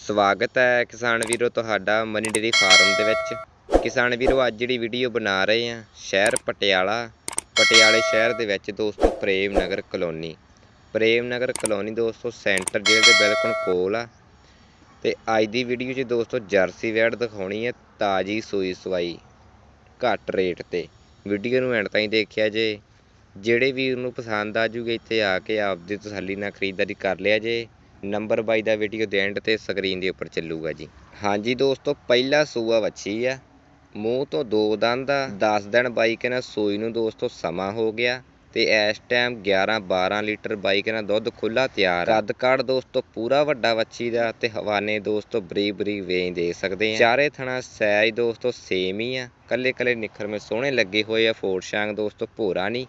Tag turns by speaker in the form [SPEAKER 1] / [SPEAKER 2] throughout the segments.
[SPEAKER 1] ਸਵਾਗਤ ਹੈ ਕਿਸਾਨ ਵੀਰੋ ਤੁਹਾਡਾ ਮਨੀ ਡੇਰੀ ਫਾਰਮ ਦੇ ਵਿੱਚ। ਕਿਸਾਨ ਵੀਰੋ, ਅੱਜ ਜਿਹੜੀ ਵੀਡੀਓ ਬਣਾ ਰਹੇ ਆ ਸ਼ਹਿਰ ਪਟਿਆਲਾ, ਪਟਿਆਲੇ ਸ਼ਹਿਰ ਦੇ ਵਿੱਚ ਦੋਸਤੋ ਪ੍ਰੇਮ ਨਗਰ ਕਲੋਨੀ। ਪ੍ਰੇਮ ਨਗਰ ਕਲੋਨੀ ਦੋਸਤੋ, ਸੈਂਟਰ ਜੇਲ੍ਹ ਦੇ ਬਿਲਕੁਲ ਕੋਲ ਆ। ਤੇ ਅੱਜ ਦੀ ਵੀਡੀਓ 'ਚ ਦੋਸਤੋ ਜਰਸੀ ਵੈੜ ਦਿਖਾਉਣੀ ਹੈ, ਤਾਜੀ ਸੂਈ ਸਵਾਈ, ਘੱਟ ਰੇਟ ਤੇ। ਵੀਡੀਓ ਨੂੰ ਐਂਡ ਤਾਈਂ ਦੇਖਿਆ ਜੇ। ਜਿਹੜੇ ਵੀ ਉਹਨੂੰ ਪਸੰਦ ਆ ਜੂਗੇ, ਇੱਥੇ ਆ ਕੇ ਆਪਦੀ ਤਸੱਲੀ ਨਾਲ ਖਰੀਦਦਾਰੀ ਕਰ ਲਿਆ ਜੇ। ਨੰਬਰ ਬਾਈ ਦਾ ਵੀਡੀਓ ਦੇ ਐਂਡ ਤੇ ਸਕਰੀਨ ਦੇ ਉੱਪਰ ਚੱਲੂਗਾ ਜੀ। ਹਾਂਜੀ ਦੋਸਤੋ, ਪਹਿਲਾ ਸੂਆ ਵੱਛੀ ਆ। ਮੂੰਹ ਤੋਂ ਦੋ ਦੰਦ ਆ। 10 ਦਿਨ ਬਾਈ ਕਹਿੰਦਾ ਸੂਈ ਨੂੰ ਦੋਸਤੋ ਸਮਾਂ ਹੋ ਗਿਆ ਤੇ ਇਸ ਟਾਈਮ 11 12 ਲੀਟਰ ਬਾਈਕ ਨਾਲ ਦੁੱਧ ਖੁੱਲਾ ਤਿਆਰ ਰੱਦ ਕੱਦ ਦੋਸਤੋ ਪੂਰਾ ਵੱਡਾ ਵੱਛੀ ਦਾ ਤੇ ਹਵਾਨੇ ਦੋਸਤੋ ਬਰੀ ਬਰੀ ਵੇਚ ਦੇ ਸਕਦੇ ਆ। ਚਾਰੇ ਥਣਾ ਸਾਈਜ਼ ਦੋਸਤੋ ਸੇਮ ਹੀ ਆ। ਕੱਲੇ ਕੱਲੇ ਨਿਖਰ ਮੇ ਸੋਹਣੇ ਲੱਗੇ ਹੋਏ ਆ। ਫੋਰ ਸ਼ਾਂਗ ਦੋਸਤੋ ਭੋਰਾ ਨਹੀਂ।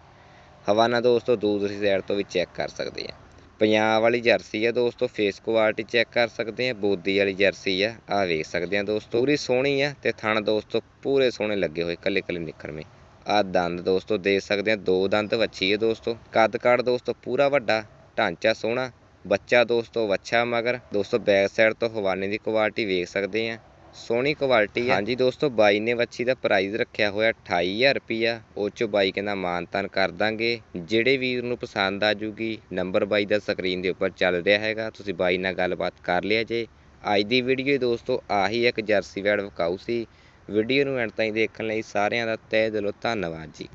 [SPEAKER 1] ਹਵਾਨਾ ਦੋਸਤੋ ਦੂਸਰੀ ਸਾਈਡ ਤੋਂ ਵੀ ਚੈੱਕ ਕਰ ਸਕਦੇ ਆ। ਪੰਜਾਬ ਵਾਲੀ ਜਰਸੀ ਆ ਦੋਸਤੋ ਫੇਸ ਕੁਆਲਿਟੀ ਚੈੱਕ ਕਰ ਸਕਦੇ ਆ, ਬੋਦੀ ਵਾਲੀ ਜਰਸੀ ਆ ਆ ਵੇਖ ਸਕਦੇ ਆ ਦੋਸਤੋ। ਪੂਰੀ ਸੋਹਣੀ ਆ ਤੇ ਥਣ ਦੋਸਤੋ, ਪੂਰੇ ਸੋਹਣੇ ਲੱਗੇ ਹੋਏ ਕੱਲੇ ਕੱਲੇ ਨਿਖਰਵੇਂ ਆ ਦੰਦ ਦੋਸਤੋ ਦੇਖ ਸਕਦੇ ਆ, ਦੋ ਦੰਦ ਵੱਛੀ ਆ ਦੋਸਤੋ। ਕੱਦ ਕਾੜ ਦੋਸਤੋ, ਪੂਰਾ ਵੱਡਾ, ਢਾਂਚਾ ਸੋਹਣਾ। ਬੱਚਾ ਦੋਸਤੋ, ਵੱਛਾ ਮਗਰ। ਦੋਸਤੋ ਬੈਕ ਸਾਈਡ ਤੋਂ ਹਵਾਨੇ ਦੀ ਕੁਆਲਿਟੀ ਵੇਖ ਸਕਦੇ ਆ। ਸੋਹਣੀ ਕੁਆਲਿਟੀ ਆ। ਹਾਂਜੀ ਦੋਸਤੋ, ਬਾਈ ਨੇ ਵੱਛੀ ਦਾ ਪ੍ਰਾਈਸ ਰੱਖਿਆ ਹੋਇਆ 28000 ਰੁਪਿਆ ਉਹ ਚੋਂ ਬਾਈ ਕਹਿੰਦਾ, ਮਾਨਤਾਨ ਕਰ ਦਾਂਗੇ। ਜਿਹੜੇ ਵੀਰ ਨੂੰ ਪਸੰਦ ਆ ਜੂਗੀ ਨੰਬਰ ਬਾਈ ਦਾ ਸਕਰੀਨ ਦੇ ਉੱਪਰ ਚੱਲ ਰਿਹਾ ਹੈਗਾ। ਤੁਸੀਂ ਬਾਈ ਨਾਲ ਗੱਲਬਾਤ ਕਰ ਲਿਆ ਜੇ। ਅੱਜ ਦੀ ਵੀਡੀਓ ਦੋਸਤੋ, ਆਹੀ ਇੱਕ ਜਰਸੀ ਵੈੜ ਵਿਕਾਊ ਸੀ। ਵੀਡੀਓ ਨੂੰ ਐਂਡ ਤਾਈਂ ਦੇਖਣ ਲਈ ਸਾਰਿਆਂ ਦਾ ਤਹਿ ਦਿਲੋਂ ਧੰਨਵਾਦ ਜੀ।